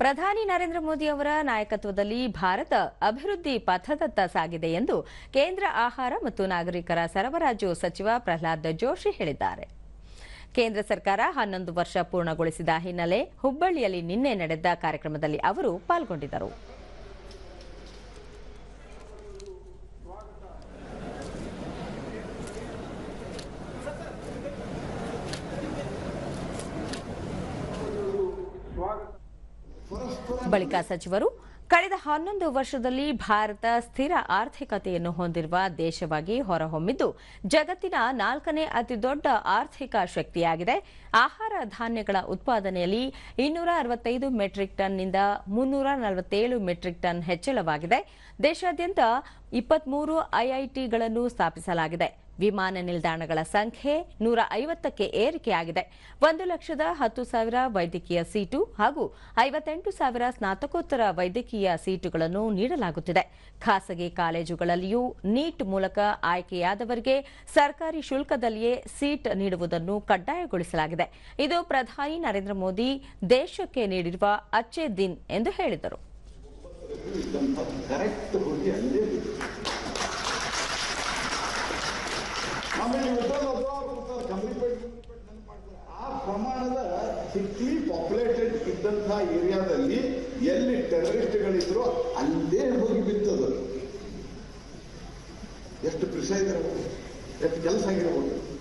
ಪ್ರಧಾನಿ ನರೇಂದ್ರ ಮೋದಿ ಅವರ ನಾಯಕತ್ವದಲ್ಲಿ ಭಾರತ ಅಭಿವೃದ್ಧಿ ಪಥದತ್ತ ಸಾಗಿದೆ ಎಂದು ಕೇಂದ್ರ ಆಹಾರ ಮತ್ತು ನಾಗರಿಕರ ಸರಬರಾಜು ಸಚಿವ ಪ್ರಹ್ಲಾದ್ ಜೋಶಿ ಹೇಳಿದ್ದಾರೆ. ಕೇಂದ್ರ ಸರ್ಕಾರ ಹನ್ನೊಂದು ವರ್ಷ ಪೂರ್ಣಗೊಳಿಸಿದ ಹಿನ್ನೆಲೆ ಹುಬ್ಬಳ್ಳಿಯಲ್ಲಿ ನಿನ್ನೆ ನಡೆದ ಕಾರ್ಯಕ್ರಮದಲ್ಲಿ ಅವರು ಪಾಲ್ಗೊಂಡಿದ್ದರು. ಬಳಿಕ ಸಚಿವರು, ಕಳೆದ ಹನ್ನೊಂದು ವರ್ಷದಲ್ಲಿ ಭಾರತ ಸ್ಥಿರ ಆರ್ಥಿಕತೆಯನ್ನು ಹೊಂದಿರುವ ದೇಶವಾಗಿ ಹೊರಹೊಮ್ಮಿದ್ದು, ಜಗತ್ತಿನ ನಾಲ್ಕನೇ ಅತಿದೊಡ್ಡ ಆರ್ಥಿಕ ಶಕ್ತಿಯಾಗಿದೆ. ಆಹಾರ ಧಾನ್ಯಗಳ ಉತ್ಪಾದನೆಯಲ್ಲಿ ಇನ್ನೂರ ಅರವತ್ತೈದು ಮೆಟ್ರಿಕ್ ಟನ್ನಿಂದ ಮುನ್ನೂರ ನಲವತ್ತೇಳು ಮೆಟ್ರಿಕ್ ಟನ್ ಹೆಚ್ಚಳವಾಗಿದೆ. ದೇಶಾದ್ಯಂತ ಇಪ್ಪತ್ಮೂರು ಐಐಟಿಗಳನ್ನು ಸ್ಥಾಪಿಸಲಾಗಿದೆ. ವಿಮಾನ ನಿಲ್ದಾಣಗಳ ಸಂಖ್ಯೆ ನೂರ ಐವತ್ತಕ್ಕೆ ಏರಿಕೆಯಾಗಿದೆ. ಒಂದು ಲಕ್ಷದ ಹತ್ತು ಸಾವಿರ ವೈದ್ಯಕೀಯ ಸೀಟು ಹಾಗೂ ಐವತ್ತೆಂಟು ಸಾವಿರ ಸ್ನಾತಕೋತ್ತರ ವೈದ್ಯಕೀಯ ಸೀಟುಗಳನ್ನು ನೀಡಲಾಗುತ್ತಿದೆ. ಖಾಸಗಿ ಕಾಲೇಜುಗಳಲ್ಲಿಯೂ ನೀಟ್ ಮೂಲಕ ಆಯ್ಕೆಯಾದವರಿಗೆ ಸರ್ಕಾರಿ ಶುಲ್ಕದಲ್ಲಿಯೇ ಸೀಟ್ ನೀಡುವುದನ್ನು ಕಡ್ಡಾಯಗೊಳಿಸಲಾಗಿದೆ. ಇದು ಪ್ರಧಾನಿ ನರೇಂದ್ರ ಮೋದಿ ದೇಶಕ್ಕೆ ನೀಡಿರುವ ಅಚ್ಚೆ ದಿನ್ ಎಂದು ಹೇಳಿದರು ಕರೆಕ್ಟ್ ಹೋಗಿ ಅಲ್ಲೇ ಬಿಟ್ಟು ಆಮೇಲೆ ಕಂಪ್ಲೀಟ್ ಆ ಪ್ರಮಾಣದ ಸಿಕ್ಲಿ ಪಾಪ್ಯುಲೇಟೆಡ್ ಇದ್ದಂತಹ ಏರಿಯಾದಲ್ಲಿ ಎಲ್ಲಿ ಟೆರರಿಸ್ಟ್ಗಳಿದ್ರು ಅಲ್ಲೇ ಹೋಗಿ ಬಿತ್ತದು. ಎಷ್ಟು ಪ್ರಿಸೈಸ್ ಇರಬಹುದು? ಎಷ್ಟು ಕೆಲಸ ಆಗಿರಬಹುದು?